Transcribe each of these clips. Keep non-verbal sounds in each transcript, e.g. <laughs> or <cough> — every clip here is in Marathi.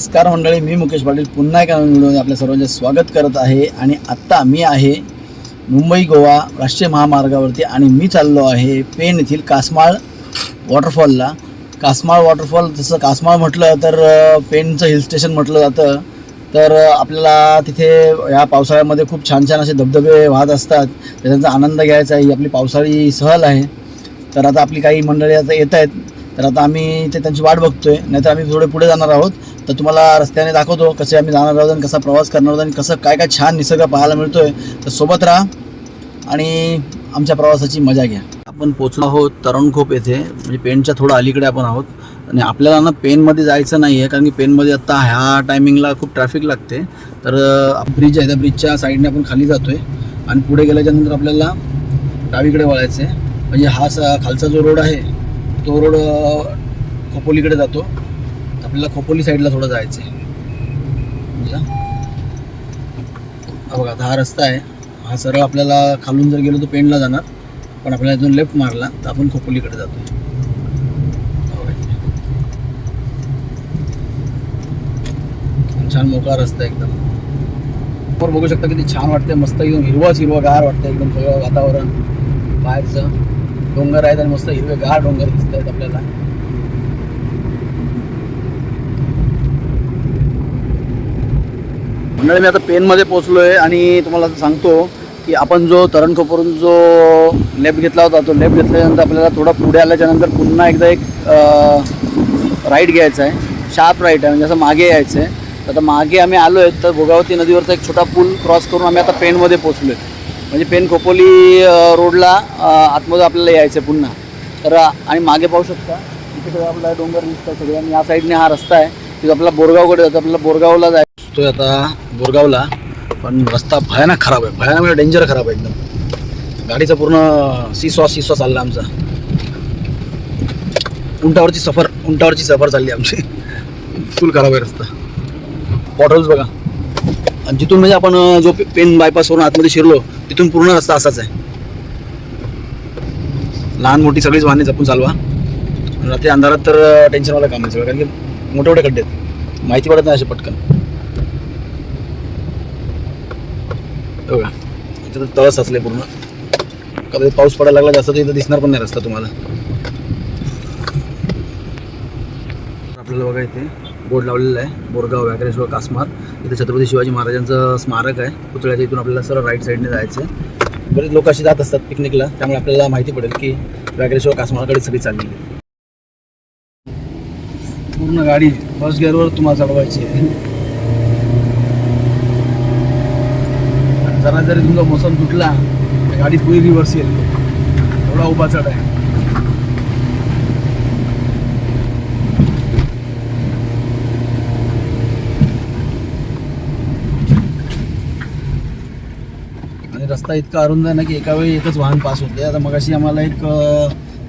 नमस्कार मंडळी मी मुकेश पाटील. पुन्हा एका नवीन व्हिडिओमध्ये आपल्या सर्वांचे स्वागत करत आहे आणि आत्ता मी आहे मुंबई गोवा राष्ट्रीय महामार्गावरती आणि मी चाललो आहे पेन येथील कासमाळ वॉटरफॉलला. कासमाळ वॉटरफॉल जसं कासमाळ म्हटलं तर पेनचं हिल स्टेशन म्हटलं जातं. तर आपल्याला तिथे या पावसाळ्यामध्ये खूप छान छान असे धबधबे वाहत असतात. त्याचा आनंद घ्यायचा आहे. ही आपली पावसाळी सहल आहे. तर आता आपली काही मंडळी आता येत आहेत. तर आता आम्ही ते त्यांची वाट बघतोय. नाहीतर आम्ही थोडे पुढे जाणार आहोत. तर तुम्हाला रस्त्याने दाखवतो कसे आम्ही जाणार आहोत आणि कसा प्रवास करणार आहोत आणि कसं काय काय छान निसर्ग पाहायला मिळतोय. तर सोबत राहा आणि आमच्या प्रवासाची मजा घ्या. आपण पोचलो आहोत तरणखोप येथे. म्हणजे पेनच्या थोडं अलीकडे आपण आहोत. आणि आपल्याला ना पेनमध्ये जायचं नाही आहे कारण की पेनमध्ये आत्ता ह्या टायमिंगला खूप ट्रॅफिक लागते. तर ब्रिज आहे. त्या ब्रिजच्या साईडने आपण खाली जातोय. आणि पुढे गेल्याच्यानंतर आपल्याला डावीकडे वळायचं आहे म्हणजे हा सा खालचा जो रोड आहे तो रोड खोपोलीकडे जातो. आपल्याला खोपोली साईडला थोडं जायचं आहे म्हणजे बघा आता हा रस्ता आहे. हा सरळ आपल्याला खालून जर गेलो तर पेणला जाणार. पण आपल्याला इथून लेफ्ट मारला तर आपण खोपोलीकडे जातो छान मोकळा रस्ता आहे एकदम. समोर बघू शकता किती छान वाटते मस्त एकदम हिरवाच हिरवा गार वाटतं एकदम सगळं वातावरण. बाहेरचं डोंगर आहेत आणि मस्त हिरवे गार डोंगर दिसत आहेत आपल्याला. मंडळी मी आता पेनमध्ये पोचलो आहे आणि तुम्हाला सांगतो की आपण जो तरण खोपरून जो लेफ्ट घेतला होता तो लेफ्ट घेतल्यानंतर आपल्याला थोडा पुढे आल्याच्यानंतर पुन्हा एकदा एक राईट घ्यायचा आहे. शार्प राईट आहे म्हणजे असं मागे यायचं आहे तर आता मागे आम्ही आलो आहे तर भोगावती नदीवरचा एक छोटा पूल क्रॉस करून आम्ही आता पेनमध्ये पोचलो आहे म्हणजे पेन खोपोली रोडला आतमध्ये आपल्याला यायचं आहे पुन्हा. तर आणि मागे पाहू शकता इथे सगळं आपला डोंगर दिसतं सगळं आणि या साईडने हा रस्ता आहे. तिथं आपला बोरगावकडे जातो आपल्याला बोरगावला जायचं आता बोरगावला पण रस्ता भयानक खराब आहे. भयानक म्हणजे डेंजर खराब आहे एकदम. गाडीचा पूर्ण सीसॉ सीसॉ चालला आमचा. उंटावरची सफर उंटावरची सफर चालली आमची. फुल खराब आहे रस्ता. पॉटल्स बघा. आणि जिथून म्हणजे आपण जो पेन बायपासवरून आतमध्ये शिरलो तिथून पूर्ण रस्ता असाच आहे. लहान मोठी सगळीच वाहने जपून चालवा. रात्री अंधारात तर टेन्शनवाला काम नाही सगळं कारण की मोठे मोठे खड्डे आहेत. माहिती पडत नाही असे पटकन. बघा. इथं तर तळस असले पूर्ण. कधी पाऊस पडायला लागला जास्त तर इथं दिसणार पण नाही रस्ता तुम्हाला. आपल्याला बघा इथे बोर्ड लावलेला आहे. बोरगाव व्याघ्रेश्वर कासमार. इथे छत्रपती शिवाजी महाराजांचं स्मारक आहे. पुतळ्याच्या इथून आपल्याला सरळ राईट साईडने जायचं आहे. बरेच लोक अशी जात असतात पिकनिकला त्यामुळे आपल्याला माहिती पडेल की व्याघ्रेश्वर कासमारकडे सगळी चाललेली आहे. पूर्ण गाडी फर्स्ट गिअरवर तुम्हाला चढवायची आहे. जरा जरी तुमचा मोसम तुटला तर गाडी पुरी रिव्हर्स येईल. एवढा उभा चढ आहे. आणि रस्ता इतका अरुंद आहे ना की एका वेळी एकच वाहन पास होते. आता मगाशी आम्हाला एक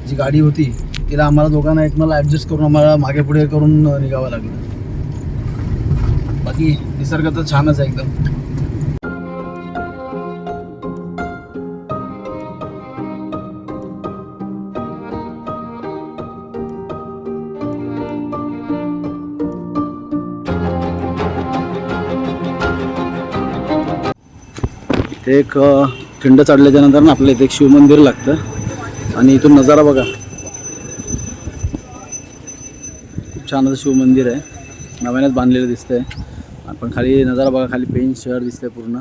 जी गाडी होती तिला आम्हाला दोघांना एक मला ॲडजस्ट करून आम्हाला मागे पुढे करून निघावं लागलं. बाकी निसर्ग तर छानच आहे एकदम. ते एक खिंड चढल्याच्या नंतर ना आपल्या इथे एक शिवमंदिर लागतं. आणि इथून नजारा बघा. खूप छान असं शिवमंदिर आहे. नव्यानेच बांधलेलं दिसतंय. आपण खाली नजारा बघा खाली पेन शहर दिसतंय पूर्ण.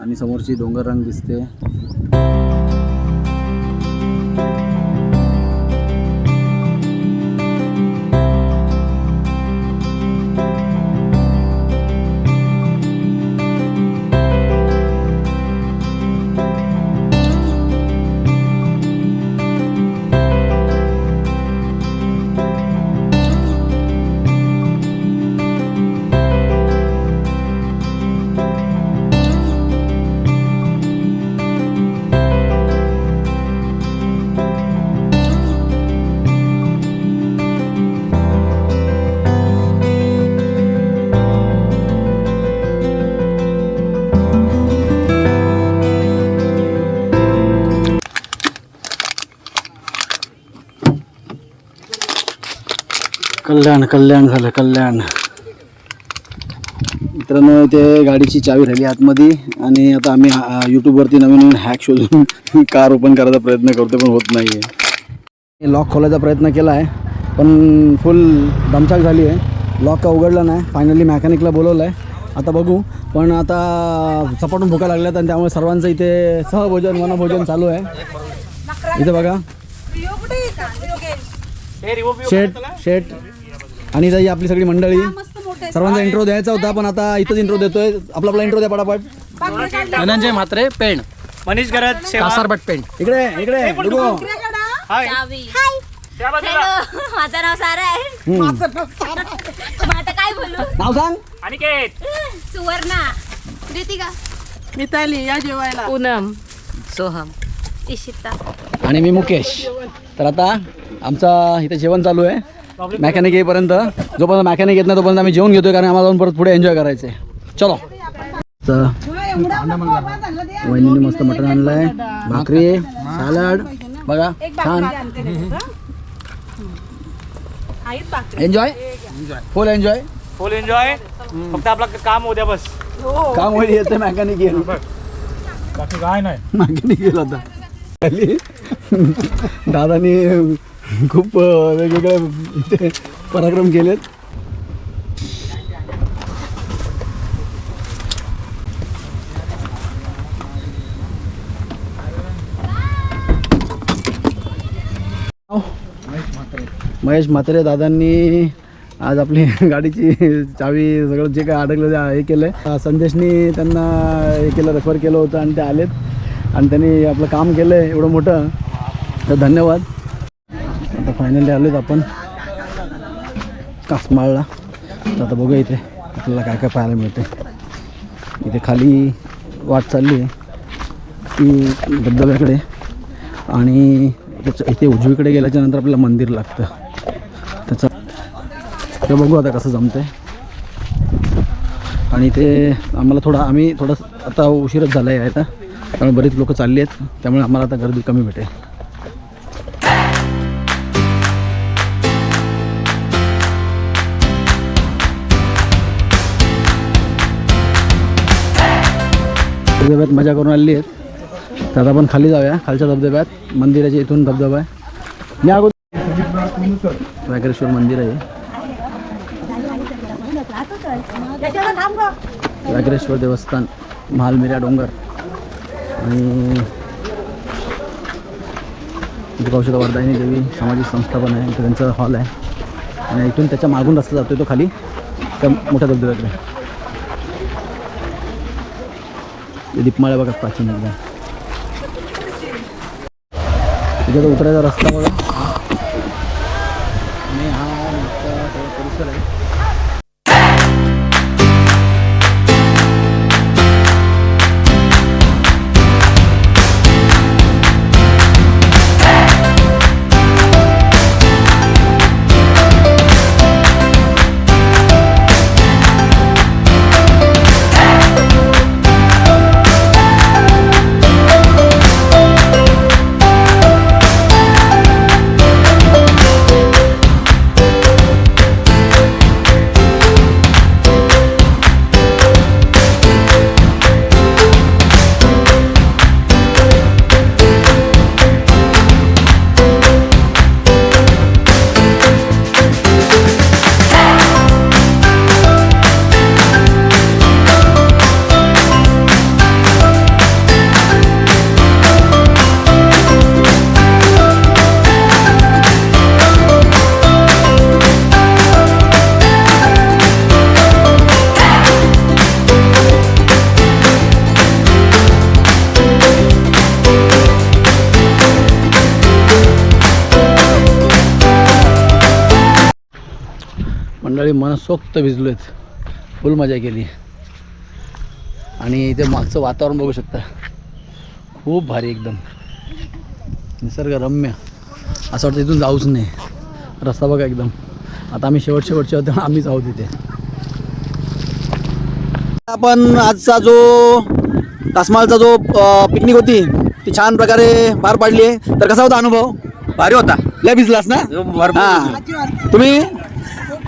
आणि समोरची डोंगर रंग दिसते कल्याण कल्याण झालं कल्याण. मित्रांनो इथे गाडीची चावी राहिली आतमध्ये आणि आता आम्ही यूट्यूबवरती नवीन नवीन हॅक शोधून <laughs> कार ओपन करायचा प्रयत्न करतो पण होत नाही आहे लॉक खोलायचा प्रयत्न केला आहे पण फुल दमछाक झाली आहे. लॉक का उघडला नाही फायनली मॅकॅनिकला बोलवलं आहे आता बघू पण आता चपाटून भुका लागल्यात आणि त्यामुळे सर्वांचं इथे सहभोजन वनभोजन चालू आहे. इथे बघा. शेट शेट. आणि ही आपली सगळी मंडळी. सर्वांचा इंट्रो द्यायचा होता पण आता इथंच इंट्रो देतोय. आपला आपला इंट्रो द्या पटापट. धनंजय म्हात्रे पेण. मनीष गरज सेवा. कासारबट पेण. इकडे इकडे बघू चावी. हॅलो माझं नाव सारा आहे. हम्म. मग आता काय बोलू? नाव सांग. अनिकेत. सुवर्णा. रितिका मिताली या जेवायला. पूनम. सोहम. इशिता. आणि मी मुकेश. तर आता आमचा इथे जेवण चालू आहे. मॅकॅनिक येईपर्यंत जोपर्यंत मॅकॅनिक येत नाही तोपर्यंत आम्ही जेवण घेतोय कारण आम्हाला जाऊन परत पुढे एन्जॉय करायचं आहे चलो. तर वहिनीने मस्त मटण आणलंय भाकरी सॅलड. बघा छान. Enjoy full enjoy full enjoy फक्त आपलं काम उद्या बस. काम होईल येतं मॅकॅनिक येईल. बाकी काय नाही. <laughs> मॅकॅनिक येईल आता. दादानी <laughs> खूप वेगवेगळे पराक्रम केलेत. महेश म्हात्रे दादांनी आज आपली <laughs> गाडीची चावी सगळं जे काय अडकलं ते हे केलं आहे संदेशनी त्यांना हे केलं रेफर केलं होतं आणि ते आलेत. आणि त्यांनी आपलं काम केलं आहे एवढं मोठं. तर धन्यवाद. आता फायनली आलोत आपण. कासमाळला. तर आता बघूया इथे आपल्याला काय काय पाहायला मिळते इथे खाली वाट चालली आहे ती धबधब्याकडे. आणि त्याच्या इथे उजवीकडे गेल्याच्यानंतर आपल्याला मंदिर लागतं. त्याचं ते बघू आता कसं जमतं आणि ते आम्हाला थोडा आम्ही थोडं आता उशीरच झाला आहे आता. त्यामुळे बरीच लोक चालली आहेत. त्यामुळे आम्हाला आता गर्दी कमी भेटेल. धबधब्यात मजा करून आलेली आहेत. तर आता आपण खाली जाऊया खालच्या धबधब्यात. मंदिराच्या इथून धबधबा आहे. मी अगोदर व्याघ्रेश्वर मंदिर आहे. व्याघ्रेश्वर देवस्थान महालमिरा डोंगर. आणि इथे पाहू देवी सामाजिक संस्था पण आहे इथे त्यांचा हॉल आहे. आणि इथून त्याच्या मागून रस्ता जातो तो खाली त्या मोठ्या धबधब्याकडे ते दीपमाळ्या बघा प्राचीन एकदम. तिथे उतरायचा रस्ता बघा. मंडळी मनसोक्त भिजलो आहेत फुल मजा केली. आणि इथे मागचं वातावरण बघू शकता. खूप भारी एकदम. निसर्गरम्य. असं वाटतं इथून जाऊच नाही. रस्ता बघा एकदम. आता आम्ही शेवट शेवटचे होते आम्हीच आहोत इथे. आपण आजचा जो कासमाळचा जो पिकनिक होती ती छान प्रकारे पार पाडली आहे. तर कसा होता अनुभव? भारी होता. लय भिजलास ना? तुम्ही?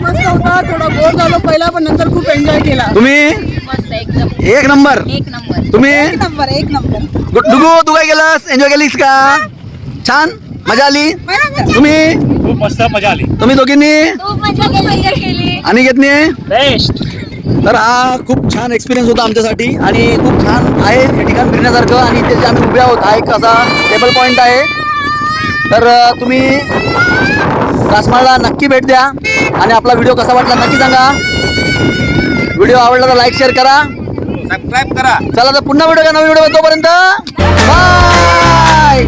मस्त होता थोडा बोर झालो पहिला पण नंतर खूप एन्जॉय केला. तुम्ही? मस्त एकदम. एक नंबर. एक नंबर. तुम्ही? नंबर एक नंबर. गु- डुगू तू काय केलंस? एन्जॉय केलीस का? छान? मजा आली? तुम्ही? खूप मस्त मजा आली. हो, तुम्ही दोघींनी? खूप मजा केली. केली. आणि घेतली? बेस्ट तर हा खूप छान एक्सपिरियन्स होता आमच्यासाठी आणि खूप छान आहे हे ठिकाण फिरण्यासारखं आणि इथे जे आम्ही उभे आहोत हा एक असा टेबल पॉईंट आहे. तर अ, तुम्ही कासमाळला नक्की भेट द्या. आणि आपला व्हिडिओ कसा वाटला नक्की सांगा. व्हिडिओ आवडला तर लाईक शेअर करा. सबस्क्राईब करा. चला तर पुन्हा व्हिडिओ का नवीन व्हिडिओ तोपर्यंत. बाय